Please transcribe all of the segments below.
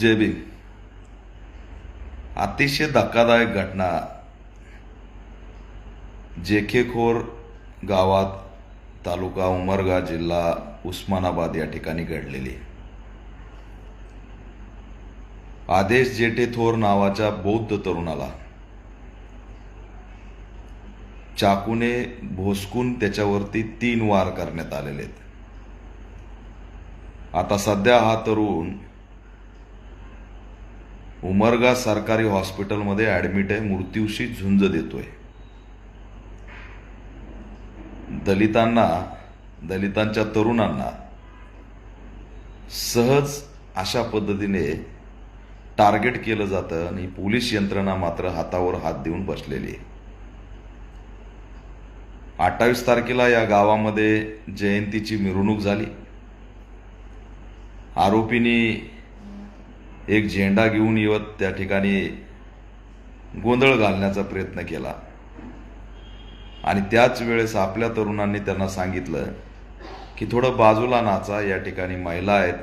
जय भीम. अतिशय धक्कादायक घटना. जेखेखोर गावात तालुका उमरगा जिल्हा उस्मानाबाद या ठिकाणी घडलेली. आदेश जेठे थोर नावाच्या बौद्ध तरुणाला. चाकूने भोसकून त्याच्यावरती तीन वार करण्यात आलेले आहेत. आता सध्या हा तरुण उमरगा सरकारी हॉस्पिटलमध्ये ऍडमिट आहे मृत्यूशी झुंज देतोय. दलितांना दलितांच्या तरुणांना सहज अशा पद्धतीने टार्गेट केलं जातं आणि पोलीस यंत्रणा मात्र हातावर हात देऊन बसलेली आहे. अठ्ठावीस तारखेला या गावामध्ये जयंतीची मिरवणूक झाली. आरोपींनी एक झेंडा घेऊन येत त्या ठिकाणी गोंधळ घालण्याचा प्रयत्न केला. आणि त्याच वेळेस आपल्या तरुणांनी त्यांना सांगितलं की थोडं बाजूला नाचा या ठिकाणी महिला आहेत.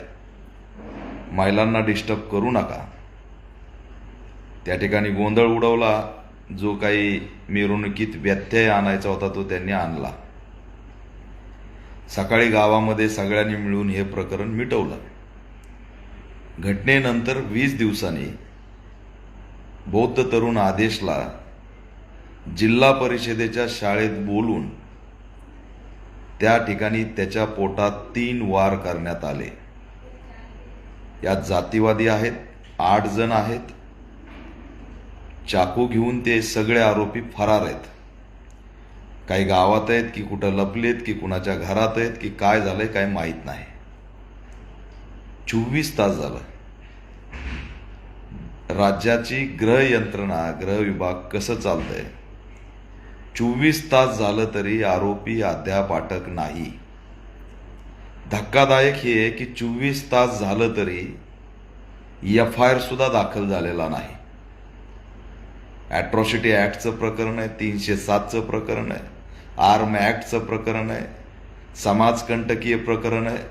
महिलांना डिस्टर्ब करू नका. त्या ठिकाणी गोंधळ उडवला. जो काही मिरवणुकीत व्यत्यय आणायचा होता तो त्यांनी आणला. सकाळी गावामध्ये सगळ्यांनी मिळून हे प्रकरण मिटवलं. घटनेनंतर वीस दिवसांनी बौद्ध तरुण आदेशला जिल्हा परिषदेच्या शाळेत बोलून त्या ठिकाणी त्याच्या पोटात तीन वार करण्यात आले. यात जातीवादी आहेत आठ जण आहेत. चाकू घेऊन ते सगळे आरोपी फरार आहेत. काही गावात आहेत की कुठं लपलेत की कुणाच्या घरात आहेत की काय झालंय काय माहीत नाही. चोवीस तास झालं. राज्याची ग्रह यंत्रणा ग्रह विभाग कसं चालतंय? चोवीस तास झालं तरी आरोपी अद्याप अटक नाही. धक्कादायक हे आहे की चोवीस तास झालं तरी एफ आय आर सुद्धा दाखल झालेला नाही. ॲट्रॉसिटी ॲक्टचं प्रकरण आहे तीनशे सातचं प्रकरण आहे आर्म ॲक्टचं प्रकरण आहे समाजकंटकीय प्रकरण आहे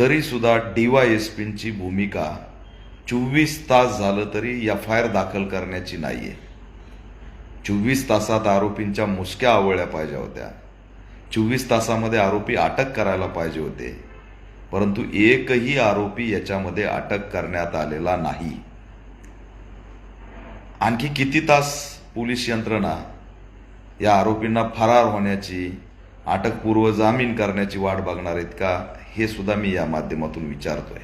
तरी सुद्धा डीवायएसपींची भूमिका चोवीस तास झालं तरी एफ आय आर दाखल करण्याची नाही आहे चोवीस तासात आरोपींच्या मुसक्या आवळल्या पाहिजे होत्या. चोवीस तासामध्ये आरोपी अटक करायला पाहिजे होते. परंतु एकही आरोपी याच्यामध्ये अटक करण्यात आलेला नाही. आणखी किती तास पोलीस यंत्रणा या आरोपींना फरार होण्याची अटकपूर्व जामीन करण्याची वाट बघणार आहेत का हे सुद्धा मी या माध्यमातून विचारतोय.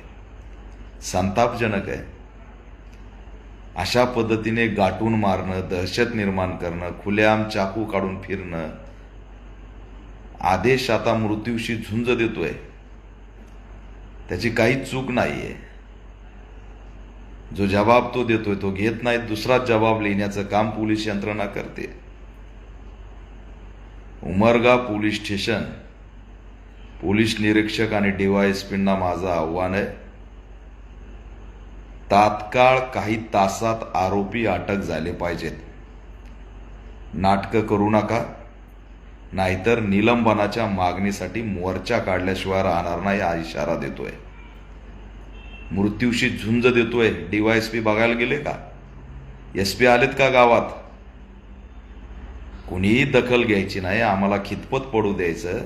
संतापजनक आहे. अशा पद्धतीने गाठून मारणं दहशत निर्माण करणं खुलेआम चाकू काढून फिरणं आदेश आता मृत्यूशी झुंज देतोय. त्याची काही चूक नाही आहे जो जबाब तो देतोय तो घेत नाही दुसरा जबाब लिहिण्याचं काम पोलीस यंत्रणा करते. Umarga police station. पोलीस निरीक्षक आणि डीवायएसपींना माझं आव्हान आहे. तात्काळ काही तासात आरोपी अटक झाले पाहिजेत. नाटकं करू नका. नाहीतर निलंबनाच्या मागणीसाठी मोर्चा काढल्याशिवाय राहणार नाही हा इशारा देतोय. मृत्यूशी झुंज देतोय. डीवायएसपी बघायला गेले का? एस पी आलेत का गावात? कुणीही दखल घ्यायची नाही आम्हाला खितपत पडू द्यायचं.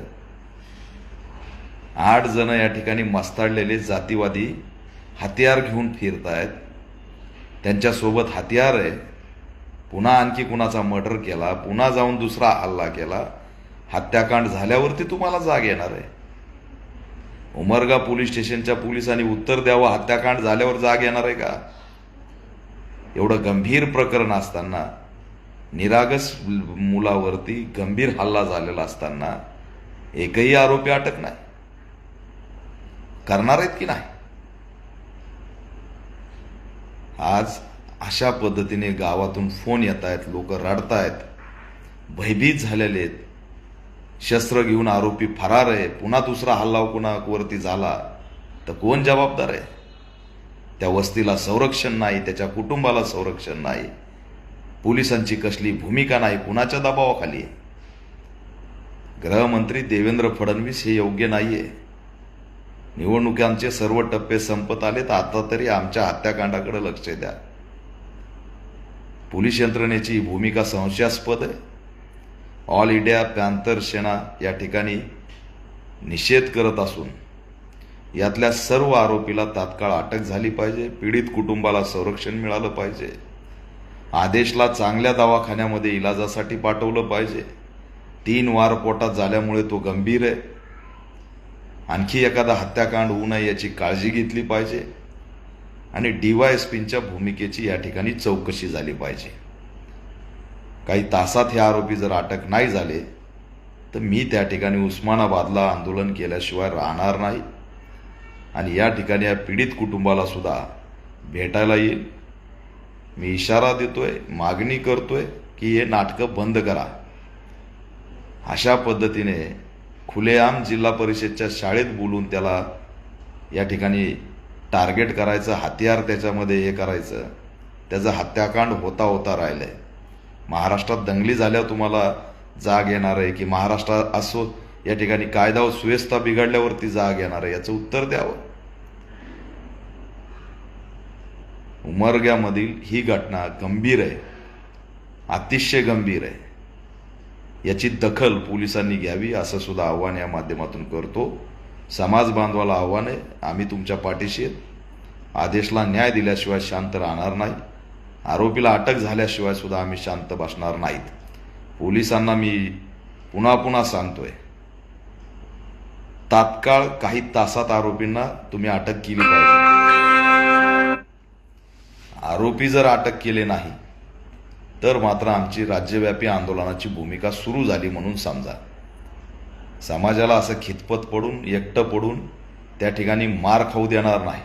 आठ जण या ठिकाणी मस्ताडलेले जातीवादी हत्यार घेऊन फिरतायत. त्यांच्यासोबत हत्यार आहे. पुन्हा आणखी कुणाचा मर्डर केला पुन्हा जाऊन दुसरा हल्ला केला. हत्याकांड झाल्यावरती तुम्हाला जाग येणार आहे. उमरगा पोलीस स्टेशनच्या पोलिसांनी उत्तर द्यावं हत्याकांड झाल्यावर जाग येणार आहे का? एवढं गंभीर प्रकरण असताना निरागस मुलावरती गंभीर हल्ला झालेला असताना एकही आरोपी अटक नाही. करणार आहेत की नाही? आज अशा पद्धतीने गावातून फोन येत आहेत लोक रडतायत भयभीत झालेले आहेत. शस्त्र घेऊन आरोपी फरार आहे. पुन्हा दुसरा हल्ला कुणावरती झाला तर कोण जबाबदार आहे? त्या वस्तीला संरक्षण नाही त्याच्या कुटुंबाला संरक्षण नाही. पोलिसांची कसली भूमिका नाही कुणाच्या दबावाखाली आहे? गृहमंत्री देवेंद्र फडणवीस हे योग्य नाहीये. निवडणुकांचे सर्व टप्पे संपत आले तर आता तरी आमच्या हत्याकांडाकडे लक्ष द्या. पोलीस यंत्रणेची भूमिका संशयास्पद आहे. ऑल इंडिया पॅन्थर सेना या ठिकाणी निषेध करत असून यातल्या सर्व आरोपीला तात्काळ अटक झाली पाहिजे पीडित कुटुंबाला संरक्षण मिळालं पाहिजे. आदेशला चांगल्या दवाखान्यामध्ये इलाजासाठी पाठवलं पाहिजे. तीन वार पोटात झाल्यामुळे तो गंभीर आहे. आणखी एखादा हत्याकांड होऊ नये याची काळजी घेतली पाहिजे. आणि डीवायएसपींच्या भूमिकेची या ठिकाणी चौकशी झाली पाहिजे. काही तासात हे आरोपी जर अटक नाही झाले तर मी त्या ठिकाणी उस्मानाबादला आंदोलन केल्याशिवाय राहणार नाही. आणि या ठिकाणी या पीडित कुटुंबाला सुद्धा भेटायला येईल. मी इशारा देतोय मागणी करतोय की हे नाटकं बंद करा. अशा पद्धतीने खुलेआम जिल्हा परिषदच्या शाळेत बोलून त्याला या ठिकाणी टार्गेट करायचं हत्यार त्याच्यामध्ये हे करायचं. त्याचं हत्याकांड होता होता राहिलं आहे महाराष्ट्रात दंगली झाल्यावर तुम्हाला जाग येणार आहे की महाराष्ट्रात असो या ठिकाणी कायदा व सुव्यवस्था बिघडल्यावरती जाग येणार आहे याचं उत्तर द्यावं. उमरग्यामधील ही घटना गंभीर आहे. अतिशय गंभीर आहे. याची दखल पोलिसांनी घ्यावी असं सुद्धा आव्हान या माध्यमातून करतो. समाज बांधवाला आव्हान आहे. आम्ही तुमच्या पाठीशी आहेत. आदेशला न्याय दिल्याशिवाय शांत राहणार नाही. आरोपीला अटक झाल्याशिवाय सुद्धा आम्ही शांत बसणार नाहीत. पोलिसांना मी पुन्हा पुन्हा सांगतोय तात्काळ काही तासात आरोपींना तुम्ही अटक केली पाहिजे. आरोपी जर अटक केले नाही तर मात्र आमची राज्यव्यापी आंदोलनाची भूमिका सुरू झाली म्हणून समजा. समाजाला असं खितपत पडून एकटं पडून त्या ठिकाणी मार खाऊ देणार नाही.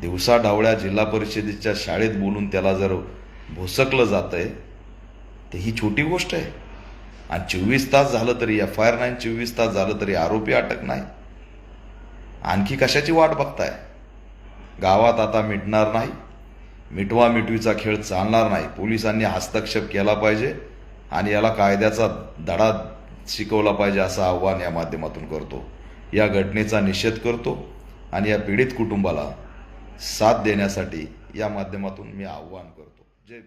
दिवसा ढावळ्या जिल्हा परिषदेच्या शाळेत बोलून त्याला जर भोसकलं आहे तर ही छोटी गोष्ट आहे. आणि चोवीस तास झालं तरी एफ आय आर नाही चोवीस तास झालं तरी आरोपी अटक नाही. आणखी कशाची वाट बघताय? गावात आता मिटणार नाही. मिटवा मिटवीचा खेळ चालणार नाही. पोलिसांनी हस्तक्षेप केला पाहिजे आणि याला कायद्याचा धडा शिकवला पाहिजे असं आव्हान या माध्यमातून करतो. या घटनेचा निषेध करतो आणि या पीडित कुटुंबाला साथ देण्यासाठी या माध्यमातून मी आव्हान करतो. जय